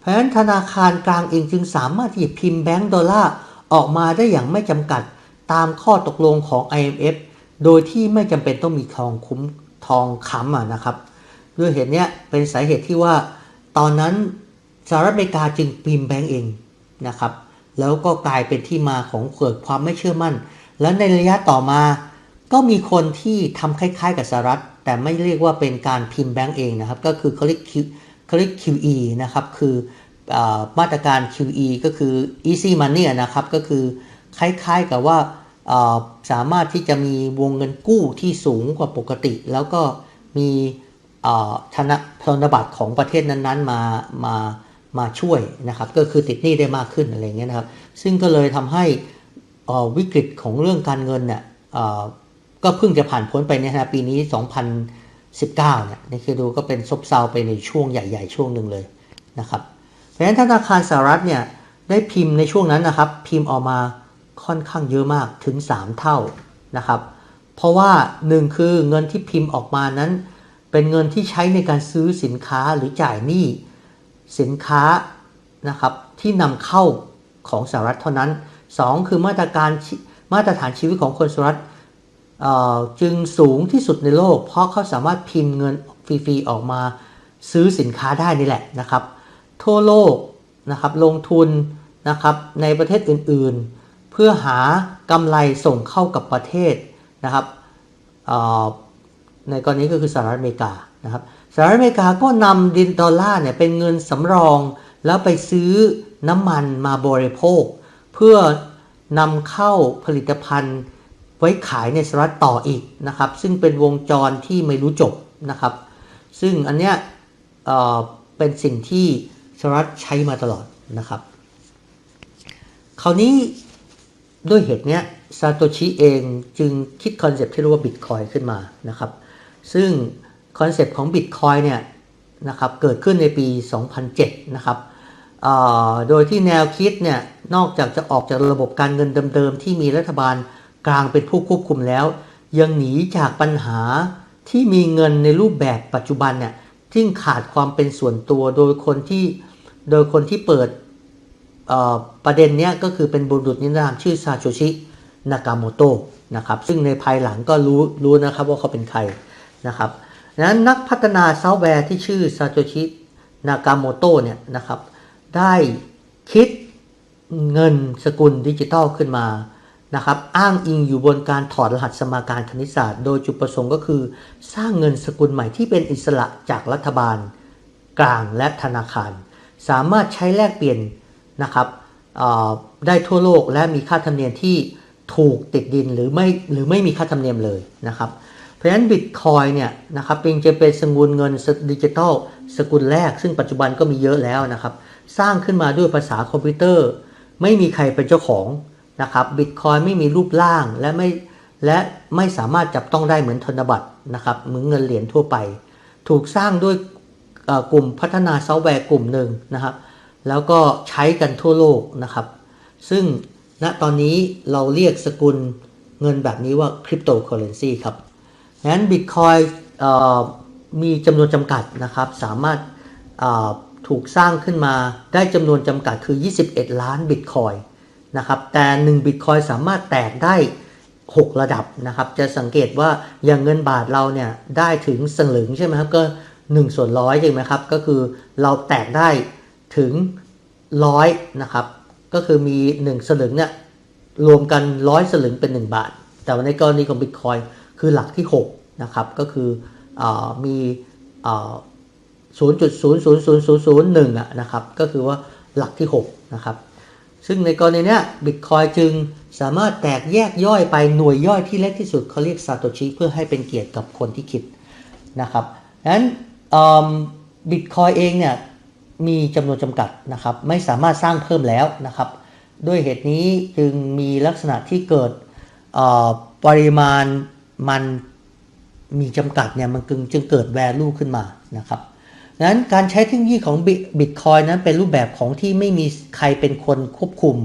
เพราะฉะนั้นธนาคารกลางเองจึงสามารถที่จะพิมพ์แบงก์ดอลลาร์ออกมาได้อย่างไม่จำกัดตามข้อตกลงของ IMF โดยที่ไม่จำเป็นต้องมีทองคุ้มทองค้ำะนะครับ ด้วยเหตุนี้เป็นสาเหตุที่ว่า ตอนนั้นสหรัฐอเมริกาจึงพิมพ์แบงก์เองนะครับ แล้วก็กลายเป็นที่มาของเกิดความไม่เชื่อมั่น และในระยะต่อมาก็มีคนที่ทำคล้ายๆ กับสหรัฐ แต่ไม่เรียกว่าเป็นการพิมพ์แบงก์เองนะครับ ก็คือเขาเรียก เขาเรียก QE นะครับ คืออมาตรการ QE ก็คือ easy money นะครับ ก็คือคล้ายๆกับว่าสามารถที่จะมีวงเงินกู้ที่สูงกว่าปกติ แล้วก็มีธนธนบัตรของประเทศนั้นๆมามามาช่วยนะครับ ก็คือติดหนี้ได้มากขึ้นอะไรเงี้ยนะครับ ซึ่งก็เลยทำให้วิกฤตของเรื่องการเงินเนี่ยก็เพิ่งจะผ่านพ้นไปในปีนี้ 19เนี่ยนี่คือดูก็เป็นซบเซาไปในช่วงใหญ่ ๆ ช่วงหนึ่งเลยนะครับเพราะฉะนั้นธนาคารสหรัฐเนี่ยได้พิมพ์ในช่วงนั้นนะครับ พิมพ์ออกมาค่อนข้างเยอะมากถึง 3 เท่านะครับ เพราะว่าหนึ่งคือเงินที่พิมพ์ออกมานั้น เป็นเงินที่ใช้ในการซื้อสินค้าหรือจ่ายหนี้สินค้านะครับที่นำเข้าของสหรัฐเท่านั้น 2 คือมาตรการมาตรฐานชีวิตของคนสหรัฐ จึงสูงที่สุดในโลก เพราะเขาสามารถพิมพ์เงินฟรีๆออกมาซื้อสินค้าได้นี่แหละนะครับ ทั่วโลกนะครับลงทุนนะครับในประเทศอื่นๆ เพื่อหากำไรส่งเข้ากับประเทศนะครับในกรณีก็คือสหรัฐอเมริกานะครับสหรัฐอเมริกาก็นำดินดอลลาร์เนี่ยเป็นเงินสำรอง แล้วไปซื้อน้ำมันมาบริโภค เพื่อนำเข้าผลิตภัณฑ์ ไว้ขายในสหรัฐต่ออีกนะครับ ซึ่งเป็นวงจรที่ไม่รู้จบนะครับ ซึ่งอันเนี้ยเเป็นสิ่งที่สหรัฐใช้มาตลอดนะครับ คราวนี้ด้วยเหตุเนี้ยซาโตชิเองจึงคิดคอนเซปที่เรียกว่าบิตคอยขึ้นมานะครับ ซึ่งคอนเซปต์ของบิตคอยเนี่ยนะครับเกิดขึ้นในปี 2007 นะครับโดยที่แนวคิดเนี่ยนอกจากจะออกจากระบบการเงินเดิมๆ ที่มีรัฐบาล กลางเป็นผู้ควบคุมแล้ว ยังหนีจากปัญหาที่มีเงินในรูปแบบปัจจุบันเนี่ยที่ขาดความเป็นส่วนตัวโดยคนที่โดยคนที่เปิดประเด็นเนี้ยก็คือเป็นบุรุษนิรนามชื่อซาโชชินากาโมโตะนะครับซึ่งในภายหลังก็รู้รู้นะครับว่าเขาเป็นใครนะครับดังนั้นนักพัฒนาซอฟต์แวร์ที่ชื่อซาโชชินากาโมโตะเนี่ยนะครับได้คิดเงินสกุลดิจิทัลขึ้นมา นะครับอ้างอิงอยู่บนการถอดรหัสสมการคณิตศาสตร์ โดยจุดประสงค์ก็คือ สร้างเงินสกุลใหม่ที่เป็นอิสระจากรัฐบาล กลางและธนาคาร สามารถใช้แลกเปลี่ยนนะครับได้ทั่วโลกและมีค่าธรรมเนียมที่ถูกติดดินหรือไม่หรือไม่มีค่าธรรมเนียมเลยนะครับเพราะฉะนั้นบิตคอยเนี่ยนะครับเป็นจะเป็นสกุลเงินดิจิทัลสกุลแรก ซึ่งปัจจุบันก็มีเยอะแล้วนะครับ สร้างขึ้นมาด้วยภาษาคอมพิวเตอร์ ไม่มีใครเป็นเจ้าของ นะครับบิตคอยไม่มีรูปร่างและไม่และไม่สามารถจับต้องได้เหมือนธนบัตรนะครับเหมือนเงินเหรียญทั่วไป ถูกสร้างด้วยกลุ่มพัฒนาซอฟต์แวร์กลุ่มหนึ่งนะครับ แล้วก็ใช้กันทั่วโลกนะครับ ซึ่งณตอนนี้เราเรียกสกุลเงินแบบนี้ว่าคริปโตเคอเรนซีครับงั้นบิตคอยมีจำนวนจำกัดนะครับ สามารถถูกสร้างขึ้นมาได้จำนวนจำกัดคือ 21 ล้านบิตคอยน นะครับแต่1บิตคอยสามารถแตกได้ 6 ระดับนะครับ จะสังเกตว่าอย่างเงินบาทเราเนี่ยได้ถึงสลึงใช่ไหมครับก็ 1 ส่วนร้อยใช่ไหมครับ ก็คือเราแตกได้ถึงร้อยนะครับ ก็คือมี 1 สลึงเนี่ยรวมกันร้อยสลึงเป็น 1 บาท แต่ว่าในกรณีของบิตคอยคือหลักที่6นะครับก็คืออมีศูนย์จุดศูนย์ศูนย์ศูนย์ศูนย์ศูนย์หนึ่งอะนะครับก็คือว่าหลักที่6นะครับ ซึ่งในกรณีนี้บิตคอยจึงสามารถแตกแยกย่อยไปหน่วยย่อยที่เล็กที่สุดเขาเรียกซาโตชิเพื่อให้เป็นเกียรติกับคนที่คิดนะครับดังนั้นบิตคอยเองเนี่ยมีจำนวนจำกัดนะครับไม่สามารถสร้างเพิ่มแล้วนะครับด้วยเหตุนี้จึงมีลักษณะที่เกิดปริมาณมันมีจำกัดเนี่ยมันจึงเกิด value ขึ้นมานะครับ นั้นการใช้เทคโนโลยีของบิตคอยนั้นเป็นรูปแบบของที่ไม่มีใครเป็นคนควบคุม